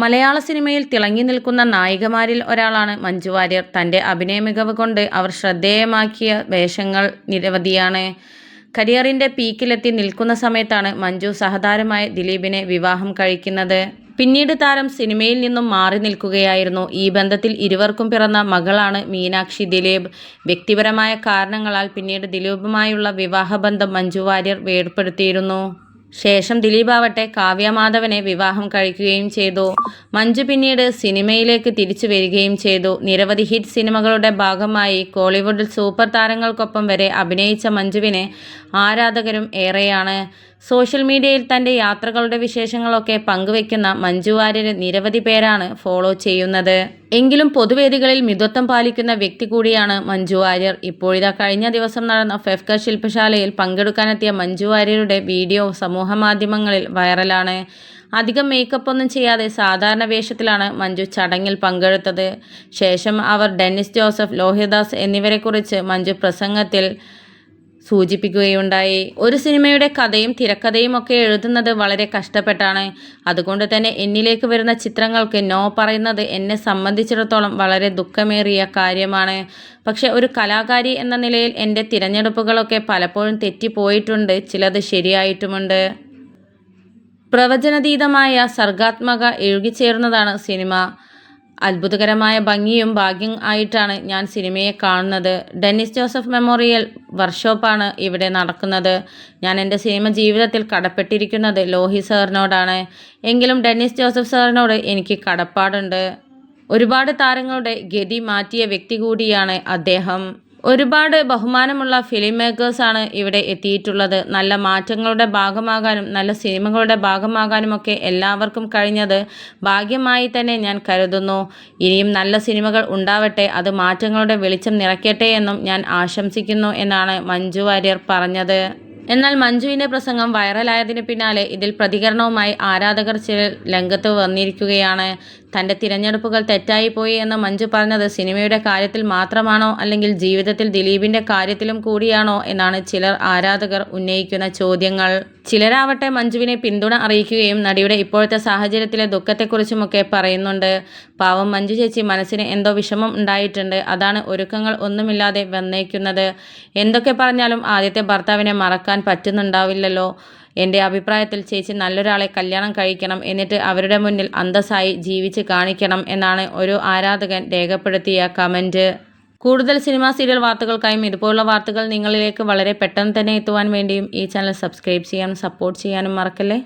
മലയാള സിനിമയിൽ തിളങ്ങി നിൽക്കുന്ന നായികമാരിൽ ഒരാളാണ് മഞ്ജു വാര്യർ. തന്റെ അഭിനയ മികവ് കൊണ്ട് അവർ ശ്രദ്ധേയമാക്കിയ വേഷങ്ങൾ നിരവധിയാണ്. കരിയറിന്റെ പീക്കിലെത്തി നിൽക്കുന്ന സമയത്താണ് മഞ്ജു സഹതാരമായ ദിലീപിനെ വിവാഹം കഴിക്കുന്നത്. പിന്നീട് താരം സിനിമയിൽ നിന്നും മാറി നിൽക്കുകയായിരുന്നു. ഈ ബന്ധത്തിൽ ഇരുവർക്കും പിറന്ന മകളാണ് മീനാക്ഷി ദിലീപ്. വ്യക്തിപരമായ കാരണങ്ങളാൽ പിന്നീട് ദിലീപുമായുള്ള വിവാഹബന്ധം മഞ്ജു വാര്യർ വേർപ്പെടുത്തിയിരുന്നു. ശേഷം ദിലീപാവട്ടെ കാവ്യമാധവനെ വിവാഹം കഴിക്കുകയും ചെയ്തു. മഞ്ജു പിന്നീട് സിനിമയിലേക്ക് തിരിച്ചു വരികയും ചെയ്തു. നിരവധി ഹിറ്റ് സിനിമകളുടെ ഭാഗമായി കോളിവുഡിൽ സൂപ്പർ താരങ്ങൾക്കൊപ്പം വരെ അഭിനയിച്ച മഞ്ജുവിനെ ആരാധകരും ഏറെയാണ് സോഷ്യൽ മീഡിയയിൽ തന്റെ യാത്രകളുടെ വിശേഷങ്ങളൊക്കെ പങ്കുവെക്കുന്ന മഞ്ജു വാര്യരെ നിരവധി പേരാണ് ഫോളോ ചെയ്യുന്നത്. എങ്കിലും പൊതുവേദികളിൽ മിതത്വം പാലിക്കുന്ന വ്യക്തി കൂടിയാണ് മഞ്ജു വാര്യർ. ഇപ്പോഴിതാ കഴിഞ്ഞ ദിവസം നടന്ന ഫെഫ്ക ശില്പശാലയിൽ പങ്കെടുക്കാനെത്തിയ മഞ്ജു വാര്യരുടെ വീഡിയോ സമൂഹമാധ്യമങ്ങളിൽ വൈറലാണ്. അധികം മേക്കപ്പ് ഒന്നും ചെയ്യാതെ സാധാരണ വേഷത്തിലാണ് മഞ്ജു ചടങ്ങിൽ പങ്കെടുത്തത്. ശേഷം അവർ ഡെന്നിസ് ജോസഫ് ലോഹിദാസ് എന്നിവരെക്കുറിച്ച് മഞ്ജു പ്രസംഗത്തിൽ സൂചിപ്പിക്കുകയുണ്ടായി. ഒരു സിനിമയുടെ കഥയും തിരക്കഥയും ഒക്കെ എഴുതുന്നത് വളരെ കഷ്ടപ്പെട്ടാണ്. അതുകൊണ്ട് തന്നെ എന്നിലേക്ക് വരുന്ന ചിത്രങ്ങൾക്ക് നോ പറയുന്നത് എന്നെ സംബന്ധിച്ചിടത്തോളം വളരെ ദുഃഖമേറിയ കാര്യമാണ്. പക്ഷെ ഒരു കലാകാരി എന്ന നിലയിൽ എന്റെ തിരഞ്ഞെടുപ്പുകളൊക്കെ പലപ്പോഴും തെറ്റിപ്പോയിട്ടുണ്ട്. ചിലത് ശരിയായിട്ടുമുണ്ട്. പ്രവചനതീതമായ സർഗാത്മക എഴുകിച്ചേർന്നതാണ് സിനിമ. അത്ഭുതകരമായ ഭംഗിയും ഭാഗ്യം ആയിട്ടാണ് ഞാൻ സിനിമയെ കാണുന്നത്. ഡെന്നിസ് ജോസഫ് മെമ്മോറിയൽ വർക്ക്ഷോപ്പാണ് ഇവിടെ നടക്കുന്നത്. ഞാൻ എന്റെ സിനിമ ജീവിതത്തിൽ കടപ്പെട്ടിരിക്കുന്നത് ലോഹി സാറിനോടാണ്. എങ്കിലും ഡെന്നിസ് ജോസഫ് സാറിനോട് എനിക്ക് കടപ്പാടുണ്ട്. ഒരുപാട് താരങ്ങളുടെ ഗതി മാറ്റിയ വ്യക്തി കൂടിയാണ് അദ്ദേഹം. ഒരുപാട് ബഹുമാനമുള്ള ഫിലിം മേക്കേഴ്സാണ് ഇവിടെ എത്തിയിട്ടുള്ളത്. നല്ല മാറ്റങ്ങളുടെ ഭാഗമാകാനും നല്ല സിനിമകളുടെ ഭാഗമാകാനുമൊക്കെ എല്ലാവർക്കും കഴിഞ്ഞത് ഭാഗ്യമായി തന്നെ ഞാൻ കരുതുന്നു. ഇനിയും നല്ല സിനിമകൾ ഉണ്ടാവട്ടെ അത് മാറ്റങ്ങളുടെ വെളിച്ചം നിറയ്ക്കട്ടെ എന്നും ഞാൻ ആശംസിക്കുന്നു എന്നാണ് മഞ്ജു വാര്യർ പറഞ്ഞത്. എന്നാൽ മഞ്ജുവിന്റെ പ്രസംഗം വൈറലായതിന് പിന്നാലെ ഇതിൽ പ്രതികരണവുമായി ആരാധകർ ചില രംഗത്ത് വന്നിരിക്കുകയാണ്. തന്റെ തിരഞ്ഞെടുപ്പുകൾ തെറ്റായിപ്പോയി എന്ന് മഞ്ജു പറഞ്ഞത് സിനിമയുടെ കാര്യത്തിൽ മാത്രമാണോ അല്ലെങ്കിൽ ജീവിതത്തിൽ ദിലീപിന്റെ കാര്യത്തിലും കൂടിയാണോ എന്നാണ് ചിലർ ആരാധകർ ഉന്നയിക്കുന്ന ചോദ്യങ്ങൾ. ചിലരാവട്ടെ മഞ്ജുവിനെ പിന്തുണ അറിയിക്കുകയും നടിയുടെ ഇപ്പോഴത്തെ സാഹചര്യത്തിലെ ദുഃഖത്തെക്കുറിച്ചുമൊക്കെ പറയുന്നുണ്ട്. പാവം മഞ്ജു ചേച്ചി മനസ്സിന് എന്തോ വിഷമം ഉണ്ടായിട്ടുണ്ട്. അതാണ് ഒരുക്കങ്ങൾ ഒന്നുമില്ലാതെ വന്നേക്കുന്നത്. എന്തൊക്കെ പറഞ്ഞാലും ആദ്യത്തെ ഭർത്താവിനെ മറക്കാൻ പറ്റുന്നുണ്ടാവില്ലല്ലോ. എന്റെ അഭിപ്രായത്തിൽ ചേച്ചി നല്ലൊരാളെ കല്യാണം കഴിക്കണം എന്നിട്ട് അവരുടെ മുന്നിൽ അന്തസ്സായി ജീവിച്ച് കാണിക്കണം എന്നാണ് ഒരു ആരാധകൻ രേഖപ്പെടുത്തിയ കമന്റ് കൂടുതൽ സിനിമ സീരിയൽ വാർത്തകൾക്കായും ഇതുപോലുള്ള വാർത്തകൾ നിങ്ങളിലേക്ക് വളരെ പെട്ടെന്ന് തന്നെ എത്തുവാൻ വേണ്ടിയും ഈ ചാനൽ സബ്സ്ക്രൈബ് ചെയ്യാനും സപ്പോർട്ട് ചെയ്യാനും മറക്കല്ലേ?